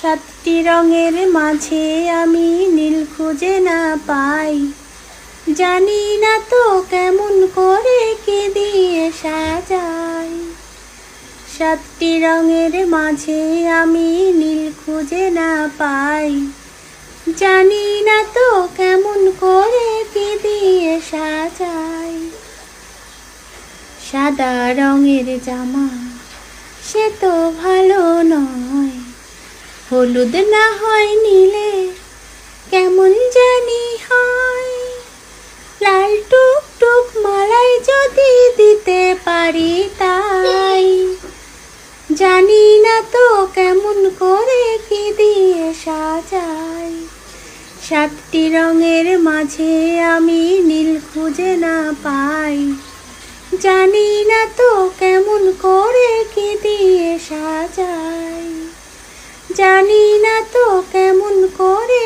সাতটি রঙের মাঝে আমি নীল খুঁজে না পাই। জানি না তো কেমন করে কি দিয়ে সাজাই সাতটি রঙের মাঝে আমি নীল খুঁজে না পাই। জানি না তো কেমন করে কি দিয়ে সাজাই সাদা রঙের জামা সে তো ভালো নয়। হলুদ না হয় নীলে, কেমন জানি হয়। লাল টুক টুক মালাই যদি দিতে পারি তাই, জানি না তো কেমন করে কি দিয়ে সাজাই। সাতটি রঙের মাঝে আমি নীল খুঁজে না পাই, জানি না তো কেমন করে কি দিয়ে সাজাই। জানি না তো কেমন করে